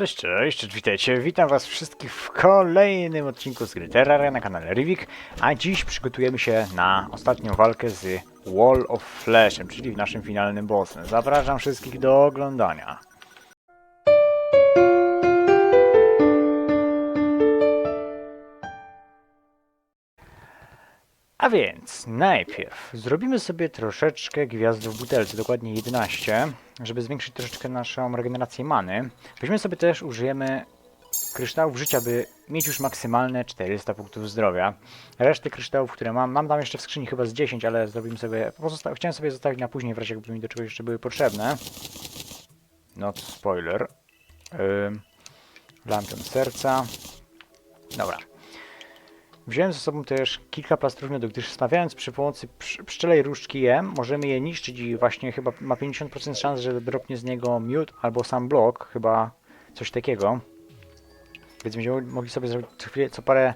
Cześć, cześć, witajcie. Witam was wszystkich w kolejnym odcinku z gry Terraria na kanale Rivik, a dziś przygotujemy się na ostatnią walkę z Wall of Flashem, czyli naszym finalnym bossem. Zapraszam wszystkich do oglądania. A więc najpierw zrobimy sobie troszeczkę gwiazd w butelce, dokładnie 11, żeby zwiększyć troszeczkę naszą regenerację many. Weźmiemy sobie też, użyjemy kryształów życia, by mieć już maksymalne 400 punktów zdrowia. Resztę kryształów, które mam, mam tam jeszcze w skrzyni chyba z 10, ale zrobimy sobie, chciałem sobie zostawić na później, w razie jakby mi do czegoś jeszcze były potrzebne. Not spoiler. Lantern serca. Dobra. Wziąłem ze sobą też kilka plastrów miodu, gdyż stawiając przy pomocy psz- pszczelej różdżki je, możemy je niszczyć i właśnie chyba ma 50% szans, że dropnie z niego miód albo sam blok, chyba coś takiego. Więc będziemy mogli sobie zrobić co, chwilę, co parę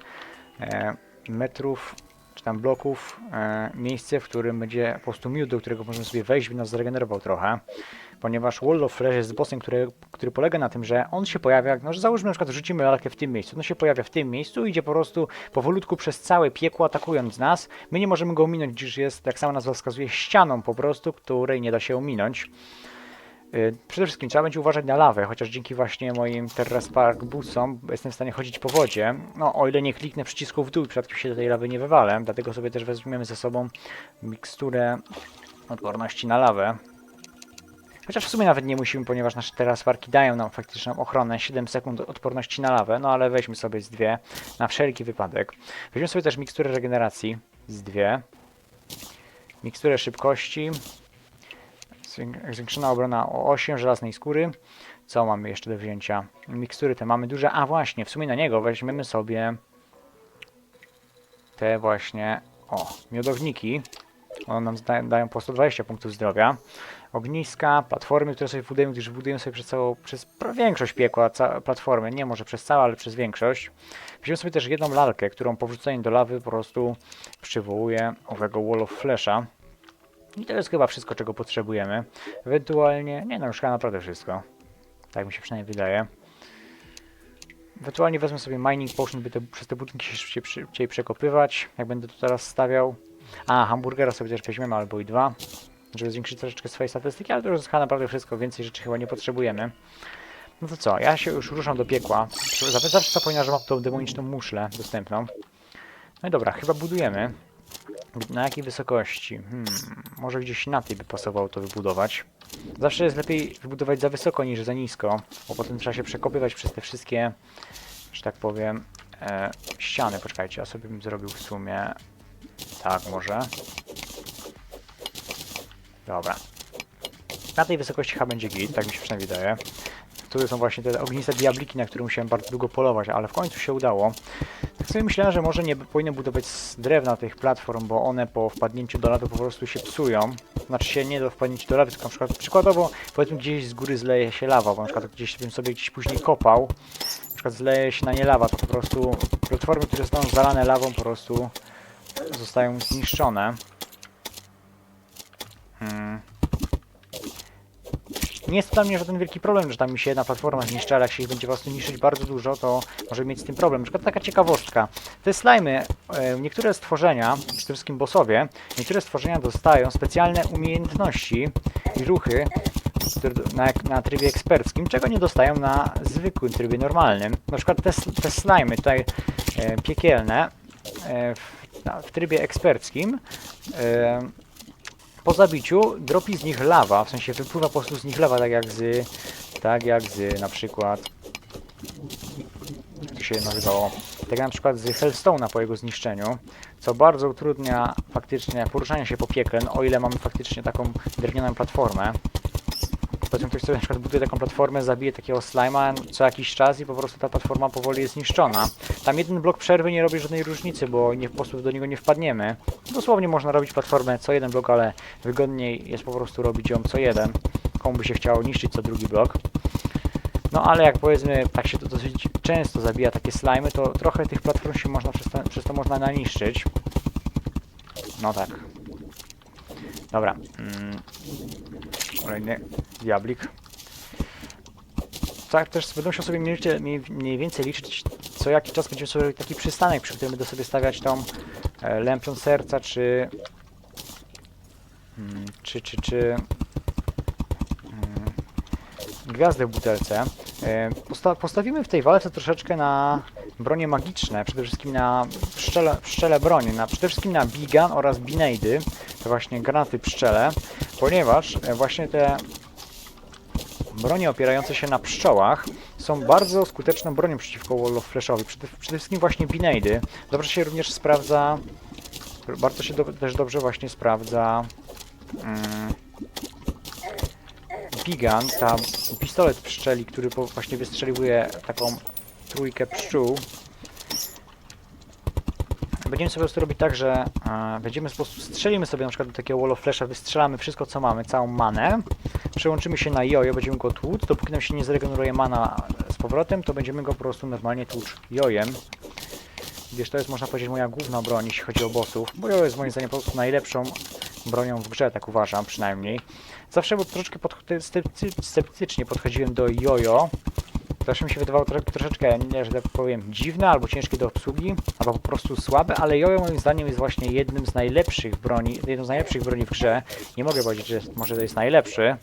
e, metrów czy tam bloków e, miejsce, w którym będzie po prostu miód, do którego możemy sobie wejść, by nas zregenerował trochę. Ponieważ Wall of Flash jest bossem, który, który polega na tym, że on się pojawia, no że załóżmy na przykład rzucimy lalkę w tym miejscu, on się pojawia w tym miejscu idzie po prostu powolutku przez całe piekło atakując nas. My nie możemy go ominąć, gdyż jest, jak sama nazwa wskazuje, ścianą po prostu, której nie da się ominąć. Yy, Przede wszystkim trzeba będzie uważać na lawę, chociaż dzięki właśnie moim Terrace Park jestem w stanie chodzić po wodzie. No, o ile nie kliknę przycisku w dół przypadkiem się do tej lawy nie wywalę, dlatego sobie też weźmiemy ze sobą miksturę odporności na lawę. Chociaż w sumie nawet nie musimy, ponieważ nasze Terrace Parki dają nam faktyczną ochronę 7 sekund odporności na lawę, no ale weźmy sobie z dwie na wszelki wypadek. Weźmiemy sobie też miksturę regeneracji z dwie. Miksturę szybkości. Zwię- Zwiększona obrona o 8 żelaznej skóry. Co mamy jeszcze do wzięcia? Mikstury te mamy duże. A właśnie, w sumie na niego weźmiemy sobie te właśnie, o, miodowniki. One nam zda- dają po 120 punktów zdrowia. Ogniska, platformy, które sobie budujemy, gdyż budują sobie przez całą, przez większość piekła platformy, nie może przez całą, ale przez większość. Wziąłem sobie też jedną lalkę, którą po wrzuceniu do lawy po prostu przywołuje owego Wall of Flasha. I to jest chyba wszystko, czego potrzebujemy. Ewentualnie, nie no, już chyba naprawdę wszystko. Tak mi się przynajmniej wydaje. Ewentualnie wezmę sobie mining potion, by te, przez te budynki się szybciej, szybciej przekopywać, jak będę tu teraz stawiał. A, hamburgera sobie też weźmiemy, albo i dwa, żeby zwiększyć troszeczkę swoje statystyki, ale to już chyba naprawdę wszystko, więcej rzeczy chyba nie potrzebujemy. No to co, ja się już ruszam do piekła. Zawsze, zapomniałem, że mam tą demoniczną muszlę dostępną. No i dobra, chyba budujemy. Na jakiej wysokości? Hmm, może gdzieś na tej by pasowało to wybudować. Zawsze jest lepiej wybudować za wysoko niż za nisko, bo potem trzeba się przekopywać przez te wszystkie, że tak powiem, e, ściany. Poczekajcie, ja sobie bym zrobił w sumie tak może. Dobra. Na tej wysokości chyba będzie git, tak mi się przynajmniej wydaje. Tu są właśnie te ogniste diabliki, na które musiałem bardzo długo polować, ale w końcu się udało. Tak sobie myślałem, że może nie powinno budować z drewna tych platform, bo one po wpadnięciu do lawy po prostu się psują. Znaczy się nie do wpadnięcia do lawy, tylko na przykład przykładowo powiedzmy gdzieś z góry zleje się lawa, bo na przykład gdzieś bym sobie gdzieś później kopał, na przykład zleje się na nie lawa, to po prostu platformy, które zostaną zalane lawą po prostu zostają zniszczone. Hmm. Nie jest to dla mnie żaden wielki problem, że tam mi się jedna platforma zniszczy, ale jak się ich będzie po prostu niszczyć bardzo dużo, to może mieć z tym problem. Na przykład taka ciekawostka. Te slimy, e, niektóre stworzenia, przede wszystkim bossowie, niektóre stworzenia dostają specjalne umiejętności i ruchy na, na trybie eksperckim, czego nie dostają na zwykłym trybie normalnym. Na przykład te, te slimy tutaj e, piekielne e, w, na, w trybie eksperckim e, po zabiciu dropi z nich lawa, w sensie wypływa po prostu z nich lawa, tak jak z, tak jak z na przykład, jak się nazywało, tak jak na przykład z Hellstone'a po jego zniszczeniu, co bardzo utrudnia faktycznie poruszanie się po piekle, no, o ile mamy faktycznie taką drewnianą platformę. Potem ktoś sobie na przykład buduje taką platformę, zabije takiego slima co jakiś czas i po prostu ta platforma powoli jest zniszczona. Tam jeden blok przerwy nie robi żadnej różnicy, bo nie, po prostu do niego nie wpadniemy. Dosłownie można robić platformę co jeden blok, ale wygodniej jest po prostu robić ją co jeden. Komu by się chciało niszczyć co drugi blok. No ale jak powiedzmy, tak się to dosyć często zabija takie slimy, to trochę tych platform się można przez to, przez to można naniszczyć. No tak. Dobra. Mm. Kolejny diablik. tak też będę musiał sobie mniej, mniej, więcej liczyć, co jakiś czas będziemy sobie taki przystanek, przy którym będę sobie stawiać tą e, serca, czy... Mm, czy, czy, czy... Mm, gwiazdę w butelce. E, posta postawimy w tej walce troszeczkę na bronie magiczne, przede wszystkim na pszczele, pszczele broni, na, przede wszystkim na bigan oraz binejdy, to właśnie granaty pszczele, ponieważ e, właśnie te bronie opierające się na pszczołach są bardzo skuteczną bronią przeciwko Wall of Flashowi. Przede, przede wszystkim właśnie binejdy. Dobrze się również sprawdza, bardzo się do, też dobrze właśnie sprawdza mm, Bigan, ta pistolet pszczeli, który właśnie wystrzeliwuje taką trójkę pszczół. Będziemy sobie po prostu robić tak, że e, będziemy po prostu strzelimy sobie na przykład do takiego wall of flasha, wystrzelamy wszystko co mamy, całą manę, przełączymy się na jojo, będziemy go tłuc, dopóki nam się nie zregeneruje mana z powrotem, to będziemy go po prostu normalnie tłucz jojem. Gdyż to jest można powiedzieć moja główna broń, jeśli chodzi o bossów, bo jojo jest moim zdaniem po prostu najlepszą bronią w grze, tak uważam przynajmniej. Zawsze bo troszeczkę scepty sceptycznie podchodziłem do jojo. Zawsze mi się wydawało tro troszeczkę, nie, że tak powiem, dziwne albo ciężkie do obsługi, albo po prostu słabe, ale jojo moim zdaniem jest właśnie jednym z najlepszych broni, jedną z najlepszych broni w grze. Nie mogę powiedzieć, że może to jest najlepszy,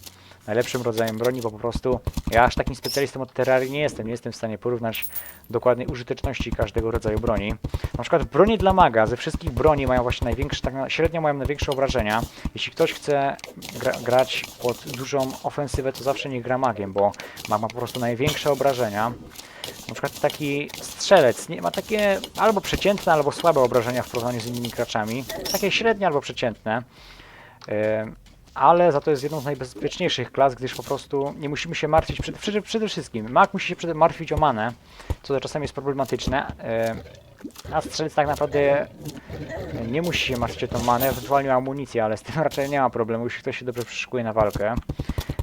najlepszym rodzajem broni, bo po prostu ja aż takim specjalistą od terrarii nie jestem, nie jestem w stanie porównać dokładnej użyteczności każdego rodzaju broni. Na przykład bronie dla maga, ze wszystkich broni mają właśnie największe, tak średnio mają największe obrażenia. Jeśli ktoś chce gra, grać pod dużą ofensywę, to zawsze nie gra magiem, bo mag ma po prostu największe obrażenia. Na przykład taki strzelec nie ma takie albo przeciętne, albo słabe obrażenia w porównaniu z innymi graczami. Takie średnie albo przeciętne. Ym, ale za to jest jedną z najbezpieczniejszych klas, gdyż po prostu nie musimy się martwić przede, przede, przede wszystkim. Mag musi się martwić o manę, co czasami jest problematyczne. Ym, a strzelec tak naprawdę nie musi się martwić o tą manę, ewentualnie o amunicję, ale z tym raczej nie ma problemu, jeśli ktoś się dobrze przyszykuje na walkę.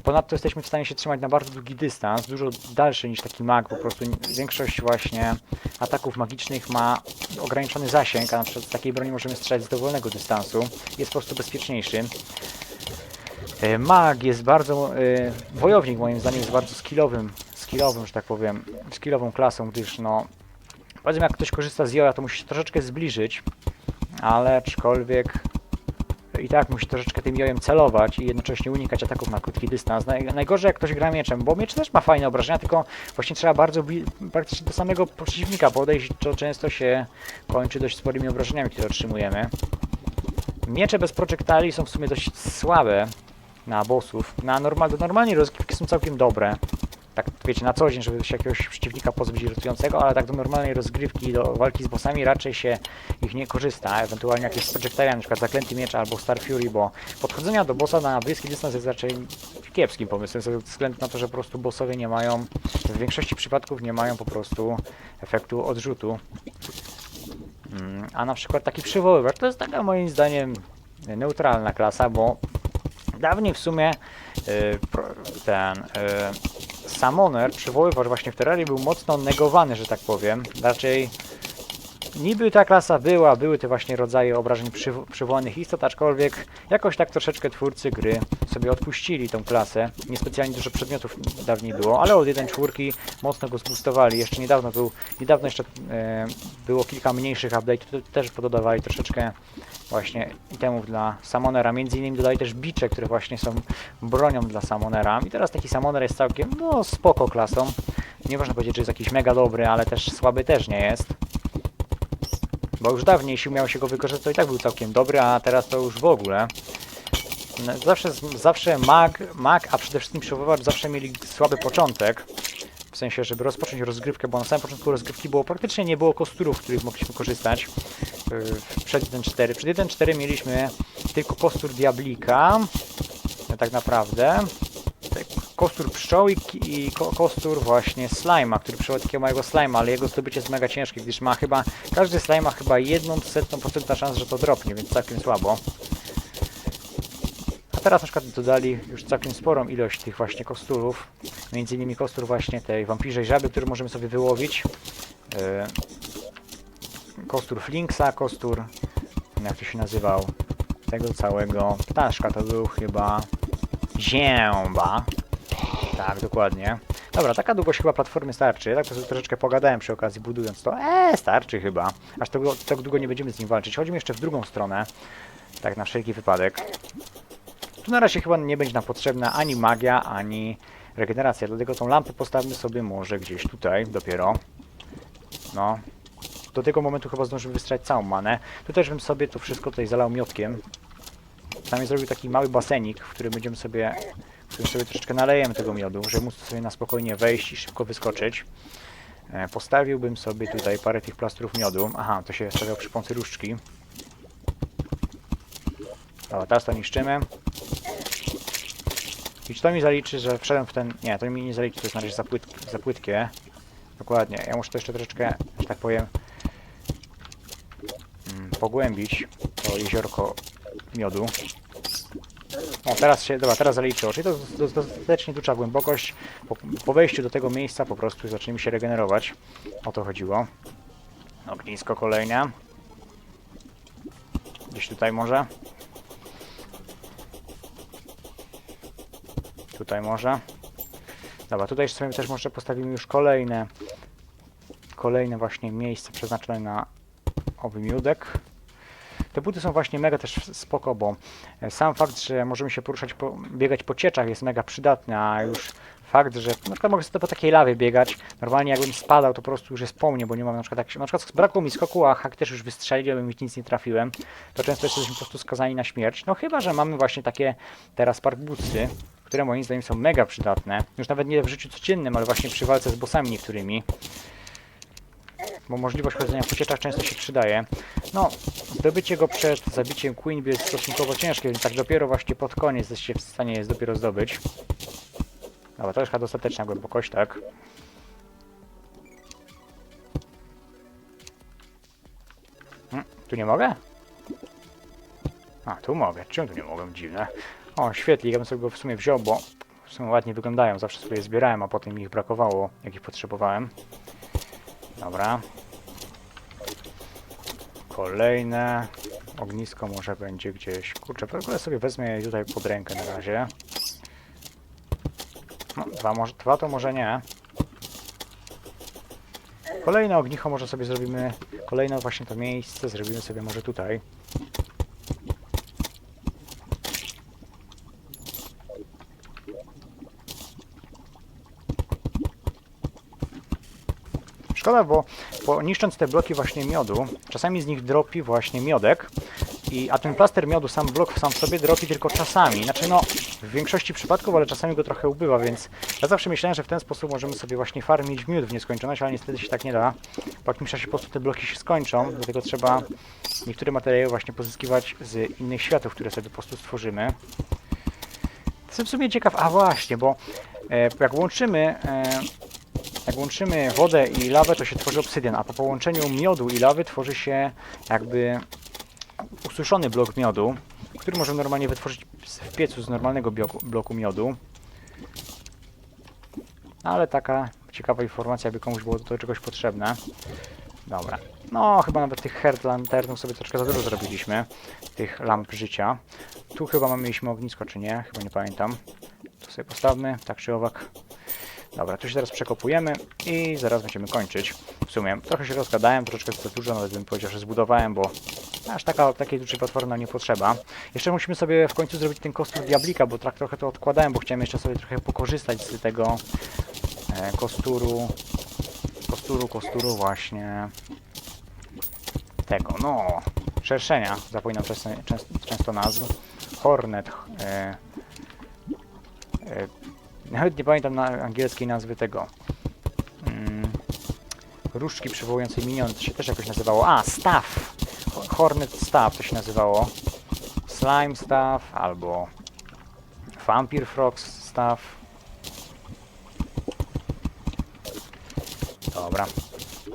Ponadto jesteśmy w stanie się trzymać na bardzo długi dystans, dużo dalszy niż taki mag, po prostu większość właśnie ataków magicznych ma ograniczony zasięg, a na przykład z takiej broni możemy strzelać z dowolnego dystansu, jest po prostu bezpieczniejszy. E, Mag jest bardzo, e, wojownik moim zdaniem jest bardzo skillowym, skillowym, że tak powiem, skillową klasą, gdyż no, powiedzmy jak ktoś korzysta z Joja, to musi się troszeczkę zbliżyć, ale aczkolwiek i tak musi troszeczkę tym jojem celować i jednocześnie unikać ataków na krótki dystans. Naj, najgorzej jak ktoś gra mieczem, bo miecz też ma fajne obrażenia, tylko właśnie trzeba bardzo praktycznie do samego przeciwnika podejść, to często się kończy dość sporymi obrażeniami, które otrzymujemy. Miecze bez projektali są w sumie dość słabe na bossów. Na normal, do normalnej rozgrywki są całkiem dobre. Tak, wiecie, na co dzień, żeby się jakiegoś przeciwnika pozbyć irytującego, ale tak do normalnej rozgrywki, do walki z bossami raczej się ich nie korzysta. Ewentualnie jakieś projectile, na przykład zaklęty miecz albo Star Fury, bo podchodzenia do bossa na bliski dystans jest raczej kiepskim pomysłem, ze względu na to, że po prostu bossowie nie mają, w większości przypadków nie mają po prostu efektu odrzutu. Mm, A na przykład taki przywoływacz to jest taka moim zdaniem neutralna klasa, bo dawniej w sumie y, ten y, Summoner, przywoływacz właśnie w Terrarii był mocno negowany, że tak powiem. Raczej niby ta klasa była, były te właśnie rodzaje obrażeń przywo- przywołanych istot, aczkolwiek jakoś tak troszeczkę twórcy gry sobie odpuścili tą klasę. Niespecjalnie dużo przedmiotów dawniej było, ale od 1.4 mocno go zboostowali. Jeszcze niedawno był, niedawno jeszcze e, było kilka mniejszych update'ów, też pododawali troszeczkę właśnie itemów dla Summonera. Między innymi dodali też bicze, które właśnie są bronią dla Summonera. I teraz taki Summoner jest całkiem, no spoko klasą. Nie można powiedzieć, że jest jakiś mega dobry, ale też słaby też nie jest. Bo już dawniej, jeśli miało się go wykorzystać, to i tak był całkiem dobry, a teraz to już w ogóle. No, Zawsze, zawsze mag, mag, a przede wszystkim przywoływacz zawsze mieli słaby początek. W sensie, żeby rozpocząć rozgrywkę, bo na samym początku rozgrywki było praktycznie nie było kosturów, których mogliśmy korzystać. Yy, Przed 1.4. Przed 1.4 mieliśmy tylko kostur diablika. Tak naprawdę. Kostur pszczoły i ko kostur właśnie slima, który przywołał takiego małego slima, ale jego zdobycie jest mega ciężkie, gdyż ma chyba, każdy slime ma chyba jedną setną procenta szans, że to dropnie, więc całkiem słabo. A teraz na przykład dodali już całkiem sporą ilość tych właśnie kosturów, między innymi kostur właśnie tej wampirzej żaby, który możemy sobie wyłowić. Yy, kostur Flinksa, kostur, jak to się nazywał, tego całego ptaszka, to był chyba zięba. Tak, dokładnie. Dobra, taka długość chyba platformy starczy. Tak po prostu troszeczkę pogadałem przy okazji budując to. Eee, starczy chyba. Aż tak, tak długo nie będziemy z nim walczyć. Chodzimy jeszcze w drugą stronę. Tak na wszelki wypadek. Tu na razie chyba nie będzie nam potrzebna ani magia, ani regeneracja. Dlatego tą lampę postawimy sobie może gdzieś tutaj dopiero. No. Do tego momentu chyba zdążymy wystrać całą manę. Tu też bym sobie to wszystko tutaj zalał miotkiem. Tam zrobił taki mały basenik, w którym będziemy sobie, którym sobie troszeczkę nalejemy tego miodu, żeby móc sobie na spokojnie wejść i szybko wyskoczyć. E, Postawiłbym sobie tutaj parę tych plastrów miodu. Aha, to się stawiał przy pomocy różdżki. Dobra, teraz to niszczymy. I czy to mi zaliczy, że wszedłem w ten... Nie, to mi nie zaliczy, to jest na razie za, płyt... za płytkie. Dokładnie, ja muszę to jeszcze troszeczkę, że tak powiem, mm, pogłębić to jeziorko miodu. O, teraz się, dobra, teraz zaliczyło, czyli to dostatecznie duża głębokość. Po, po wejściu do tego miejsca po prostu zaczniemy się regenerować. O to chodziło. Ognisko kolejne. Gdzieś tutaj może. Tutaj może. Dobra, tutaj sobie też może postawimy już kolejne kolejne właśnie miejsce przeznaczone na owy miódek. Te buty są właśnie mega też spoko, bo e, sam fakt, że możemy się poruszać, po, biegać po cieczach jest mega przydatny, a już fakt, że na przykład mogę sobie po takiej lawie biegać, normalnie jakbym spadał, to po prostu już jest po mnie, bo nie mam na przykład, jak, na przykład brakło mi skoku, a hak też już wystrzeliłem i nic nie trafiłem, to często jesteśmy po prostu skazani na śmierć. No chyba, że mamy właśnie takie teraz park bootsy, które moim zdaniem są mega przydatne. Już nawet nie w życiu codziennym, ale właśnie przy walce z bossami niektórymi. Bo możliwość chodzenia po cieczach często się przydaje. No, zdobycie go przed zabiciem Queen jest stosunkowo ciężkie, więc tak dopiero właśnie pod koniec jesteście w stanie jest dopiero zdobyć. Dobra, to już chyba dostateczna głębokość, tak? Hmm, tu nie mogę? A, tu mogę. Czemu tu nie mogę? Dziwne. O, świetlik, ja bym sobie go w sumie wziął, bo w sumie ładnie wyglądają. Zawsze sobie zbierałem, a potem ich brakowało, jak ich potrzebowałem. Dobra. Kolejne ognisko może będzie gdzieś. Kurczę, w ogóle sobie wezmę je tutaj pod rękę na razie. No, dwa, może, dwa to może nie. Kolejne ognicho może sobie zrobimy. Kolejne właśnie to miejsce zrobimy sobie może tutaj. Szkoda, bo, bo niszcząc te bloki właśnie miodu, czasami z nich dropi właśnie miodek, i, a ten plaster miodu, sam blok sam w sobie dropi tylko czasami. Znaczy no, w większości przypadków, ale czasami go trochę ubywa, więc ja zawsze myślałem, że w ten sposób możemy sobie właśnie farmić miód w nieskończoność, ale niestety się tak nie da. Po jakimś czasie po prostu te bloki się skończą, dlatego trzeba niektóre materiały właśnie pozyskiwać z innych światów, które sobie po prostu stworzymy. Jestem w sumie ciekaw, a właśnie, bo e, jak łączymy e, jak łączymy wodę i lawę, to się tworzy obsydian, a po połączeniu miodu i lawy tworzy się jakby ususzony blok miodu, który możemy normalnie wytworzyć w piecu z normalnego bloku, miodu. Ale taka ciekawa informacja, aby komuś było do czegoś potrzebne. Dobra. No, chyba nawet tych herd lanternów sobie troszkę za dużo zrobiliśmy. Tych lamp życia. Tu chyba mamy mieliśmy ognisko, czy nie? Chyba nie pamiętam. To sobie postawmy, tak czy owak. Dobra, tu się teraz przekopujemy i zaraz będziemy kończyć. W sumie trochę się rozgadałem, troszeczkę za dużo, nawet bym powiedział, że zbudowałem, bo aż taka, takiej dużej platformy nam nie potrzeba. Jeszcze musimy sobie w końcu zrobić ten kostur diablika, bo tak trochę to odkładałem, bo chciałem jeszcze sobie trochę pokorzystać z tego e, kosturu, kosturu, kosturu właśnie tego, no, szerszenia, zapominam często, często, często nazw, hornet, e, e, nawet nie pamiętam na angielskiej nazwy tego. Mm, różdżki przywołującej minion to się też jakoś nazywało. A, staff! Ho- Hornet Staff to się nazywało. Slime Staff albo Vampire Frogs Staff. Dobra.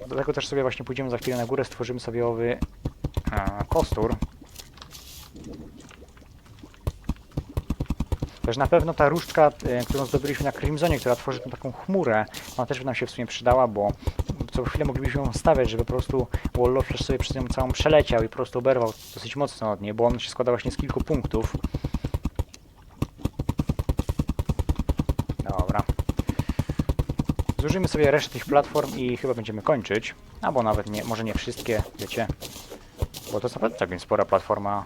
Do tego też sobie właśnie pójdziemy za chwilę na górę, stworzymy sobie owy e, kostur. Też na pewno ta różdżka, e, którą zdobyliśmy na Crimsonie, która tworzy tą taką chmurę, ona też by nam się w sumie przydała, bo co chwilę moglibyśmy ją stawiać, żeby po prostu Wall of Flash sobie przez nią całą przeleciał i po prostu oberwał dosyć mocno od niej, bo on się składa właśnie z kilku punktów. Dobra. Zużyjmy sobie resztę tych platform i chyba będziemy kończyć. Albo nawet nie, może nie wszystkie, wiecie. Bo to jest naprawdę całkiem spora platforma.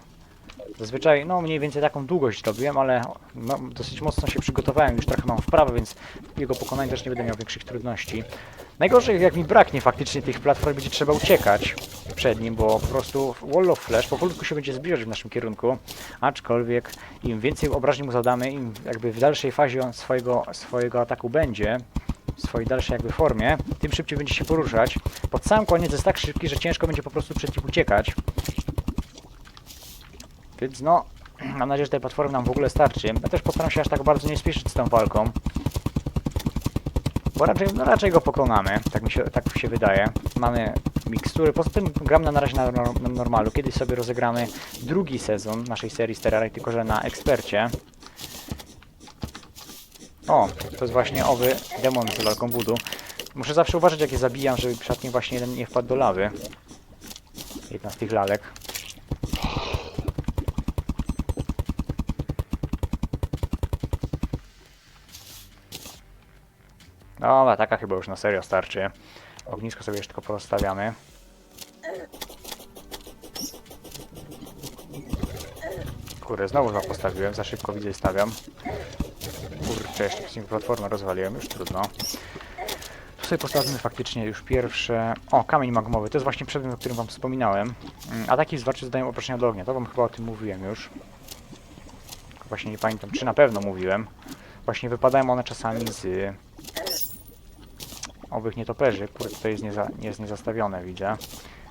Zazwyczaj, no mniej więcej taką długość robiłem, ale no, dosyć mocno się przygotowałem, już trochę mam wprawę, więc jego pokonanie też nie będę miał większych trudności. Najgorzej, jak mi braknie faktycznie tych platform, będzie trzeba uciekać przed nim, bo po prostu Wall of Flash powolutku się będzie zbliżać w naszym kierunku, aczkolwiek im więcej obrażeń mu zadamy, im jakby w dalszej fazie on swojego, swojego ataku będzie, w swojej dalszej jakby formie, tym szybciej będzie się poruszać. Pod sam koniec jest tak szybki, że ciężko będzie po prostu przed nim uciekać. Więc no, mam nadzieję, że tej platformy nam w ogóle starczy. Ja też postaram się aż tak bardzo nie spieszyć z tą walką. Bo raczej, no raczej go pokonamy, tak mi się, tak się wydaje. Mamy mikstury, poza tym gram na, na razie na, na normalu. Kiedyś sobie rozegramy drugi sezon naszej serii Steraraj, tylko że na ekspercie. O, to jest właśnie owy demon z lalką voodoo. Muszę zawsze uważać jak je zabijam, żeby przypadkiem właśnie jeden nie wpadł do lawy. Jedna z tych lalek. Dobra, taka chyba już na serio starczy. Ognisko sobie jeszcze tylko porozstawiamy. Kurde, znowu dwa postawiłem, za szybko widzę stawiam. Kurczę, jeszcze wcześniej platformę rozwaliłem, już trudno. Tu sobie postawimy faktycznie już pierwsze... O, kamień magmowy, to jest właśnie przedmiot, o którym wam wspominałem. Mm, Ataki zwalczy zadają obrażenia do ognia, to wam chyba o tym mówiłem już. Właśnie nie pamiętam, czy na pewno mówiłem. Właśnie wypadają one czasami z owych nietoperzy. Kurde, to jest, nieza, jest niezastawione, widzę.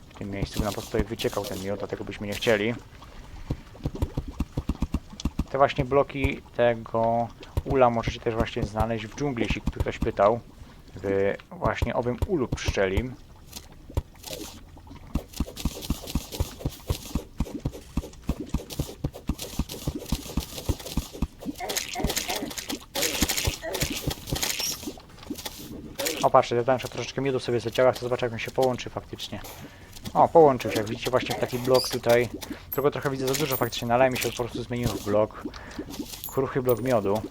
W tym miejscu nam po prostu tutaj wyciekał ten miód, dlatego byśmy nie chcieli. Te właśnie bloki tego ula możecie też właśnie znaleźć w dżungli, jeśli ktoś pytał. W właśnie owym ulu pszczelim. O patrzcie, ja jeszcze troszeczkę miodu sobie zadziała, to zobaczę jak on się połączy faktycznie. O, połączył się, jak widzicie właśnie w taki blok tutaj. Tylko trochę widzę za dużo faktycznie, nalej mi się po prostu zmienił w blok. Kruchy blok miodu.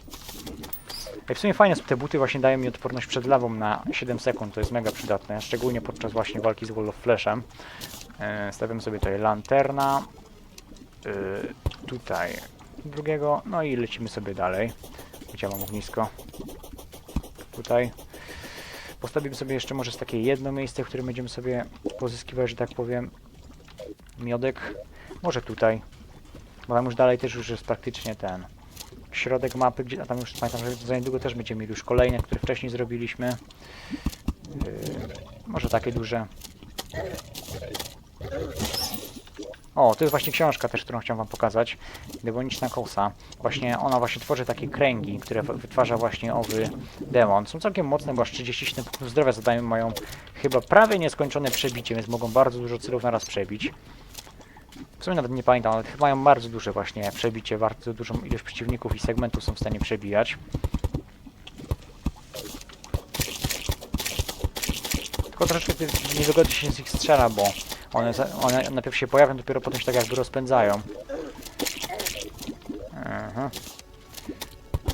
I w sumie fajnie, te buty właśnie dają mi odporność przed lawą na 7 sekund, to jest mega przydatne, szczególnie podczas właśnie walki z Wall of Flashem. Yy, stawiam sobie tutaj lanterna. Yy, tutaj drugiego, no i lecimy sobie dalej. Gdzie mam ognisko? Tutaj. Postawimy sobie jeszcze może z takie jedno miejsce, w którym będziemy sobie pozyskiwać, że tak powiem, miodek. Może tutaj. Bo tam już dalej też już jest praktycznie ten środek mapy, gdzie a tam już pamiętam, że za niedługo też będziemy mieli już kolejne, które wcześniej zrobiliśmy. Yy, może takie duże. O, to jest właśnie książka też, którą chciałem wam pokazać. Demoniczna kosa. Właśnie ona właśnie tworzy takie kręgi, które wytwarza właśnie owy demon. Są całkiem mocne, bo aż 37 punktów zdrowia zadają, mają chyba prawie nieskończone przebicie, więc mogą bardzo dużo celów na raz przebić. W sumie nawet nie pamiętam, ale chyba mają bardzo duże właśnie przebicie, bardzo dużą ilość przeciwników i segmentów są w stanie przebijać. Tylko troszeczkę niewygodnie się z nich strzela, bo one, za- one najpierw się pojawią, dopiero potem się tak jakby rozpędzają. Aha.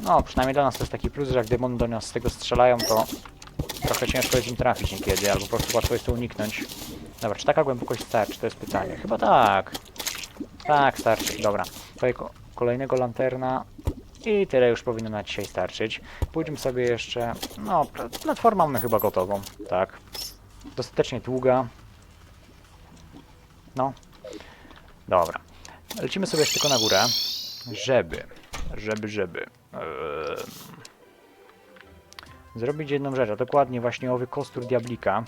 No, przynajmniej dla nas to jest taki plus, że jak demony do nas z tego strzelają, to trochę ciężko jest im trafić niekiedy, albo po prostu łatwo jest to uniknąć. Dobra, czy taka głębokość starczy? To jest pytanie. Chyba tak. Tak, starczy. Dobra. Tutaj ko kolejnego lanterna. I tyle już powinno na dzisiaj starczyć. Pójdziemy sobie jeszcze... No, pla- platformę mamy chyba gotową. Tak. Dostatecznie długa. No. Dobra. Lecimy sobie jeszcze tylko na górę. Żeby. Żeby, żeby. Eee, zrobić jedną rzecz, a dokładnie właśnie owy kostur diablika.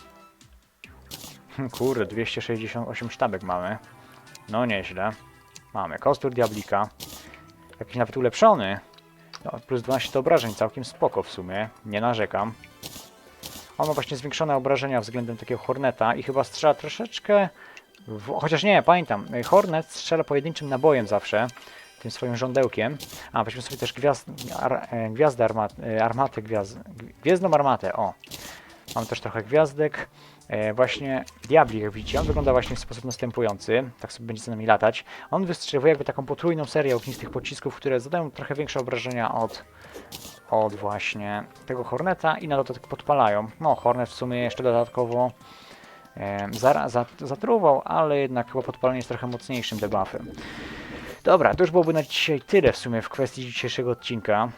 Kurde, 268 sztabek mamy. No nieźle. Mamy kostur diablika. Jakiś nawet ulepszony. No, plus 12 to obrażeń, całkiem spoko w sumie. Nie narzekam. On ma właśnie zwiększone obrażenia względem takiego Horneta i chyba strzela troszeczkę... W... Chociaż nie, pamiętam. Hornet strzela pojedynczym nabojem zawsze. Tym swoim żądełkiem. A, weźmy sobie też gwiazd... Ar... e, gwiazdę armat... e, armatę, gwiazd... gwiezdną armatę, o. Mam też trochę gwiazdek. E, właśnie Diabli, jak widzicie, on wygląda właśnie w sposób następujący. Tak sobie będzie za nami latać. On wystrzeliwuje jakby taką potrójną serię ognistych pocisków, które zadają trochę większe obrażenia od, od właśnie tego Horneta i na dodatek podpalają. No, Hornet w sumie jeszcze dodatkowo e, zatruwał, ale jednak chyba podpalenie jest trochę mocniejszym debuffem. Dobra, to już byłoby na dzisiaj tyle w sumie w kwestii dzisiejszego odcinka.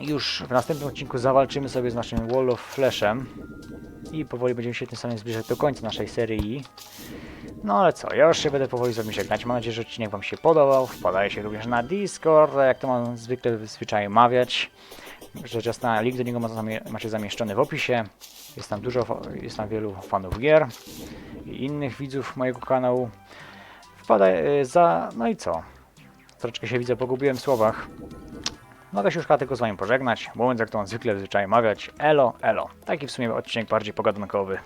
Już w następnym odcinku zawalczymy sobie z naszym Wall of Flashem i powoli będziemy się tym samym zbliżać do końca naszej serii. No ale co, ja już się będę powoli z wami żegnać. Mam nadzieję, że odcinek wam się podobał. Wpadajcie również na Discord, jak to mam zwykle zwyczaje mawiać. Rzecz jasna, link do niego macie zamieszczony w opisie. Jest tam dużo, jest tam wielu fanów gier i innych widzów mojego kanału. Wpadaj y, za... no i co? Troszeczkę się widzę, pogubiłem w słowach. Mogę się już chyba tylko z wami pożegnać, mówiąc jak to mam zwykle zwyczaje mawiać. Elo, elo. Taki w sumie odcinek bardziej pogadankowy.